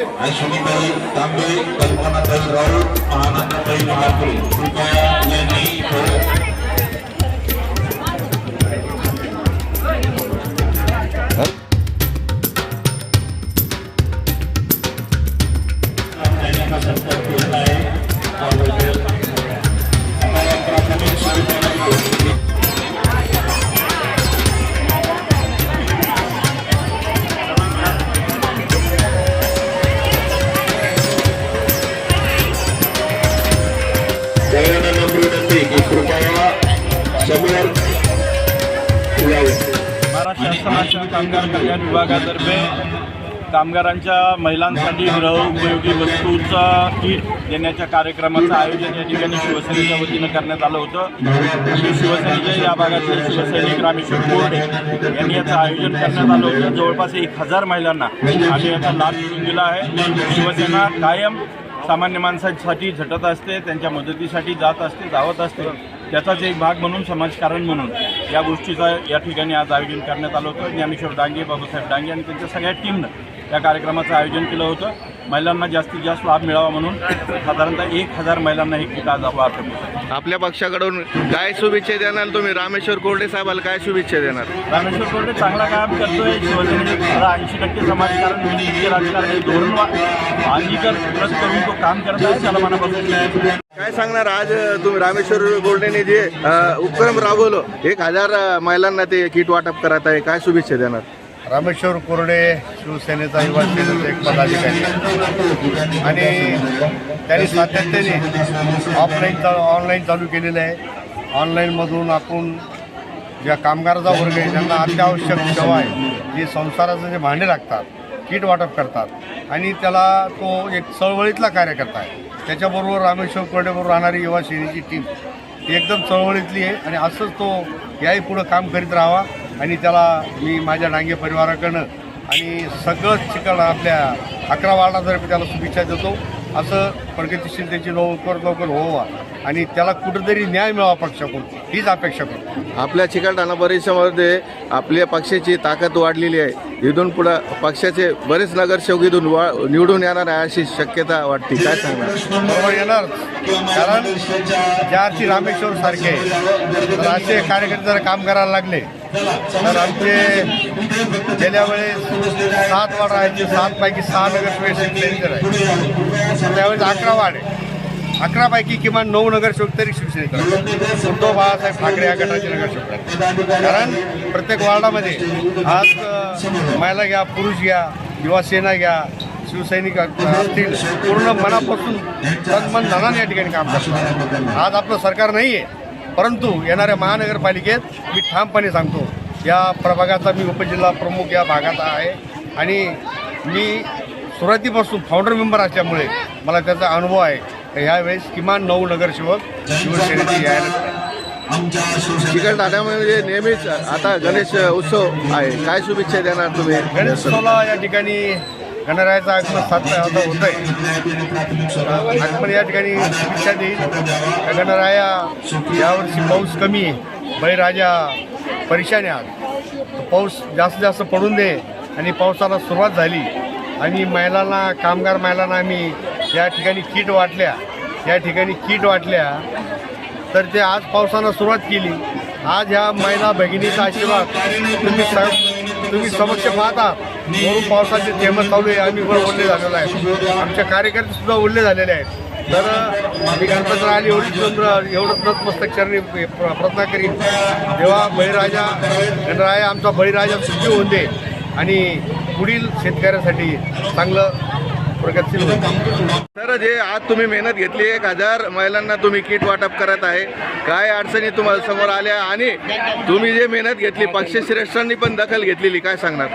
अश्विनीताई तांबे कल्पनाताई राऊत आनंदताई महापुरे कृपया यांनी शासनाच्या कामगार कल्याण विभागातर्फे कामगारांच्या महिलांसाठी गृहउपयोगी वस्तूचा किट देण्याच्या कार्यक्रमाचं आयोजन या ठिकाणी शिवसेनेच्या वतीनं करण्यात आलं होतं. शिवसेनेच्या या भागातले शिवसैनिक रामेश्वर कोरडे यांनी याचं आयोजन करण्यात आलं होतं. जवळपास एक हजार महिलांना आम्ही याचा लाभ मिळून दिला आहे. शिवसेना कायम सामान्य माणसांसाठी झटत असते त्यांच्या मदतीसाठी जात असते धावत असते. त्याचाच एक भाग म्हणून समाजकारण म्हणून. या गोष्टीचा या ठिकाणी आज आयोजन करण्यात आलं होतं. ज्ञानेश्वर डांगे बाबासाहेब डांगे आणि त्यांच्या सगळ्या टीमनं या कार्यक्रमाचं आयोजन केलं होतं. महिलांना जास्तीत जास्त लाभ मिळावा म्हणून साधारणतः एक हजार महिलांना हे किट आज वाटप होतं आपल्या पक्षाकडून काय शुभेच्छा देणार तुम्ही? रामेश्वर कोरडे साहेबाला काय शुभेच्छा देणार? रामेश्वर कोरडे चांगला काम करतोय. शिवसेनेचे ऐंशी टक्के समाजकारण विनियोगी राजकारण हे धोरण वा- अंगीकारप्रत करून तो काम करत आहे त्याला मनापासून. काय सांगणार आज तुम्ही रामेश्वर गोल्डेने जे उपक्रम राबवलं एक हजार महिलांना ते किट वाटप करत आहे. काय शुभेच्छा देणार? रामेश्वर कोरडे शिवसेनेचा युवा सेनेचा एक पदाधिकारी. आणि त्यांनी सातत्याने ऑफलाईन चालू ऑनलाईन चालू केलेलं आहे. ऑनलाईनमधून आपण ज्या कामगाराचा वर्ग आहे त्यांना अत्यावश्यक सेवा आहे जी संसाराचं जे भांडे लागतात किट वाटप करतात आणि त्याला तो एक चळवळीतला कार्यकर्ता आहे. त्याच्याबरोबर रामेश्वर कोरडेबरोबर राहणारी युवा सेनेची टीम ती एकदम चळवळीतली आहे आणि असंच तो याही पुढं काम करीत राहावा. आणि त्याला मी माझ्या डांगे परिवाराकडनं आणि सगळंच चिकन आपल्या अकरा वार्डातर्फे त्याला शुभेच्छा देतो. असं प्रगतिशील त्याची लवकर लवकर व्हावा आणि त्याला कुठंतरी न्याय मिळावा पक्षाकडून. हीच अपेक्षा करतो. आपल्या चिकलठाणा परिसरामध्ये आपल्या पक्षाची ताकद वाढलेली आहे. इथून पुढं पक्षाचे बरेच नगरसेवक इथून वा निवडून येणार आहे अशी शक्यता वाटते. काय सांगणार? बरोबर येणार. कारण ज्या अर्थी रामेश्वर सारखे असे कार्यकर्ते जर काम करायला लागले तर आमचे गेल्या वेळेस सात वार्ड राहायचे सात पैकी सहा नगरसेवक शिवसेनेचे आहे. त्यावेळेस अकरा वार्ड आहे. अकरापैकी किमान नऊ नगरसेवक तरी शिवसेनेत उद्धव बाळासाहेब ठाकरे या गटाचे नगरसेवक आहेत. कारण प्रत्येक वार्डामध्ये आज महिला घ्या पुरुष घ्या युवा सेना घ्या शिवसैनिक असतील. पूर्ण मनापासून मन धनाने या ठिकाणी काम करतात. आज आपलं सरकार नाही आहे परंतु येणाऱ्या महानगरपालिकेत मी ठामपणे सांगतो या प्रभागाचा मी उपजिल्हा प्रमुख या भागात आहे. आणि मी सुरुवातीपासून फाउंडर मेंबर असल्यामुळे मला त्याचा अनुभव आहे. तर यावेळेस किमान नऊ नगरसेवक शिवसेनेचे यायला चिकलठाण्यामध्ये नेहमीच आता गणेश उत्सव आहे. काय शुभेच्छा देणार तुम्ही? गणेशोत्सवाला या ठिकाणी गणरायाचं आगमन सात आता होत आहे आगमन या ठिकाणी शुभेच्छा देईल. गणराया यावर्षी पाऊस कमी बळीराजा परेशान आहात. पाऊस जास्तीत जास्त पडून दे आणि पावसाला सुरुवात झाली. आणि महिलांना कामगार महिलांना आम्ही या ठिकाणी किट वाटल्या. या ठिकाणी किट वाटल्या. तर ते आज पावसानं सुरुवात केली. आज ह्या महिला भगिनीचा आशीर्वाद तुम्ही स तुम्ही समक्ष पाहता वरून पावसाचे थेंब चालू आहे. आम्ही पण ओढले झालेलो आहे आमच्या कार्यकर्तेसुद्धा ओढले झालेले आहेत. तर मी गणपती आली एवढी चंद्र एवढं नतमस्तक चरणी प्र- प्रार्थना करीन. तेव्हा बळीराजा गणराया आमचा बळीराजा सुखी होऊन दे आणि पुढील शेतकऱ्यासाठी चांगलं प्रगतशील तर जे आज तुम्ही मेहनत घेतली एक हजार. महिलांना तुम्ही किट वाटप करत आहे. काय अडचणी तुम्हाला समोर आल्या? आणि तुम्ही जे मेहनत घेतली पक्षश्रेष्ठांनी पण दखल घेतलेली काय सांगणार?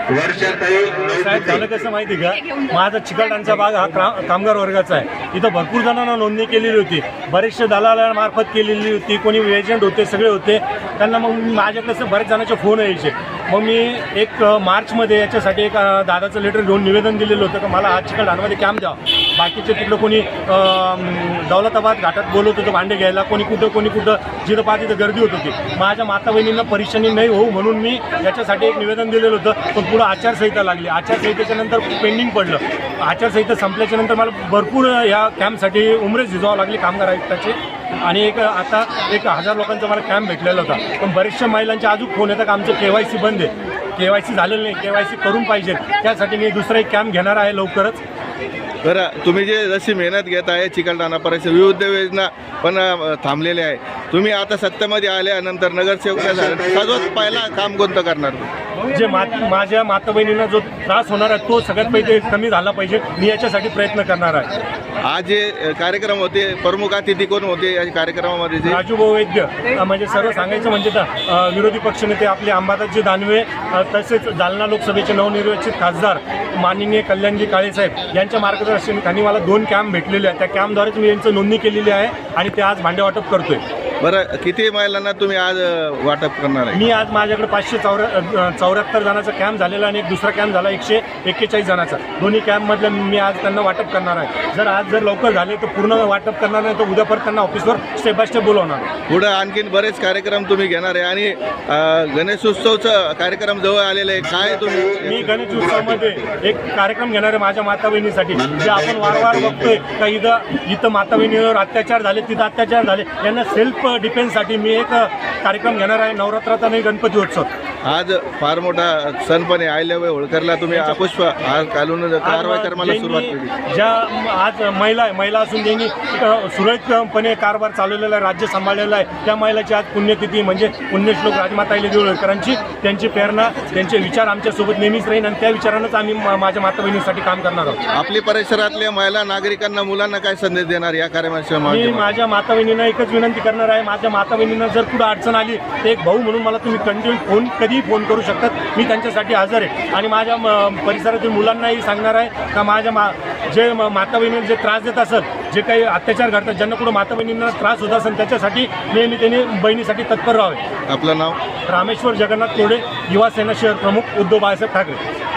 साहेब झालं कसं माहिती का? माझा चिकलठाणचा भाग हा कामगार वर्गाचा आहे. इथं भरपूर जणांना नोंदणी केलेली होती. बरेचसे दलालामार्फत केलेली होती. कोणी एजंट होते सगळे होते. त्यांना मग माझ्याकडे बरेच जणांचे फोन यायचे. मग मी एक मार्चमध्ये याच्यासाठी एक दादाचं लेटर घेऊन निवेदन दिलेलं होतं की मला आज चिकलठाणमध्ये कॅम्प द्या बाकीचे तिकडं कोणी दौलताबाद घाटात बोलत होतं भांडे घ्यायला कोणी कुठं कोणी कुठं जिथं पाहत तिथं गर्दी होत होती. माझ्या माता बहिणींना परेशानी नाही होऊ म्हणून मी याच्यासाठी एक निवेदन दिलेलं होतं पण पुढं आचारसंहिता लागली. आचारसंहितेच्या नंतर पेंडिंग पडलं. आचारसंहिता संपल्याच्या नंतर मला भरपूर या कॅम्पसाठी उमरेच झिजवावं लागली कामगार आयुक्ताची. आणि एक आता एक हजार लोकांचा मला कॅम्प भेटलेला होता. पण बऱ्याचशा महिलांचे अजून फोन येतात का आमचं के वाय सी बंद आहे. के वाय सी झालेलं नाही के वाय सी करून पाहिजे. त्यासाठी मी दुसरा एक कॅम्प घेणार आहे लवकरच. बरं तुम्ही जे जशी मेहनत घेत आहे चिकलठाणा परिसर विविध योजना पण थांबलेल्या आहे तुम्ही आता सत्तेमध्ये आल्यानंतर नगरसेवक झाले. सर्वात पहिला काम कोणतं करणार? जे मा माझ्या माता बहिणींना जो त्रास होणार आहे तो सगळ्यात पहिले कमी झाला पाहिजे. मी याच्यासाठी प्रयत्न करणार आहे. आज जे कार्यक्रम होते प्रमुख अतिथी कोण होते या कार्यक्रमामध्ये जे? राजूभाऊ वैद्य म्हणजे सर्व सांगायचं म्हणजे तर विरोधी पक्षनेते आपले अंबादासजी दानवे तसेच जालना लोकसभेचे नवनिर्वाचित खासदार माननीय कल्याणजी काळेसाहेब यांच्या मार्गदर्शनाखाली मला दोन कॅम्प भेटलेले आहेत. त्या कॅम्पद्वारेच मी यांचं नोंदणी केलेली आहे आणि ते आज भांडे वाटप करतोय. बरं किती महिलांना तुम्ही आज अ, वाटप करणार आहे? मी आज माझ्याकडे पाचशे चौऱ्या चौऱ्याहत्तर जणांचा कॅम्प झालेला आणि एक दुसरा कॅम्प झाला एकशे एक्केचाळीस जणांचा. दोन्ही कॅम्पमधलं मी आज त्यांना वाटप करणार आहे. जर आज जर लवकर झाले तर पूर्ण वाटप करणार नाही तर उद्या परत त्यांना ऑफिसवर स्टेप बाय स्टेप बोलवणार. पुढं आणखीन बरेच कार्यक्रम तुम्ही घेणार आहे आणि अ, गणेशोत्सवचं कार्यक्रम जवळ आलेलं आहे. काय मी तुम्ही गणेश उत्सवामध्ये एक कार्यक्रम घेणार आहे माझ्या माता बहिणीसाठी जे आपण वारंवार बघतोय का इथं इथं माता बहिणीवर अत्याचार झाले तिथं अत्याचार झाले यांना सेल्फ डिफेन्ससाठी मी एक कार्यक्रम घेणार आहे. नवरात्राचा नाही गणपती उत्सव. आज फार मोठा सण पण आहे. होळकरला तुम्ही अपुष्प घालून कारवाई करायला सुरुवात केली. ज्या आज महिला आहे महिला असून ज्यांनी अ, सुरळीतपणे कारभार चालवलेला आहे राज्य सांभाळलेलं आहे. त्या महिलाची आज पुण्यतिथी म्हणजे पुण्यश्लोक राजमाता अहिल्यादेवी होळकरांची. त्यांची प्रेरणा त्यांचे विचार आमच्यासोबत नेहमीच राहील आणि त्या विचारानंच आम्ही माझ्या माता बहिणीसाठी काम करणार आहोत. आपली परिसरातल्या महिला नागरिकांना मुलांना काय संदेश देणार या कार्यक्रमाच्या मी? माझ्या माता बहिणींना एकच विनंती करणार आहे. माझ्या माता बहिणींना जर कुठं अडचण आली तर एक भाऊ म्हणून मला तुम्ही कंटिन्यू फोन कधीही फोन करू शकतात. मी त्यांच्यासाठी हजर आहे. आणि माझ्या म- परिसरातील मुलांनाही सांगणार आहे का माझ्या मा जे माता बहिणींना जे त्रास देत असत जे काही अत्याचार घडतात ज्यांना कुठं माता बहिणींना त्रास होत असेल त्याच्यासाठी नेहमी त्यांनी बहिणीसाठी तत्पर राहावे. आपलं नाव? रामेश्वर जगन्नाथ तोडे युवा सेना शहर प्रमुख उद्धव बाळासाहेब ठाकरे.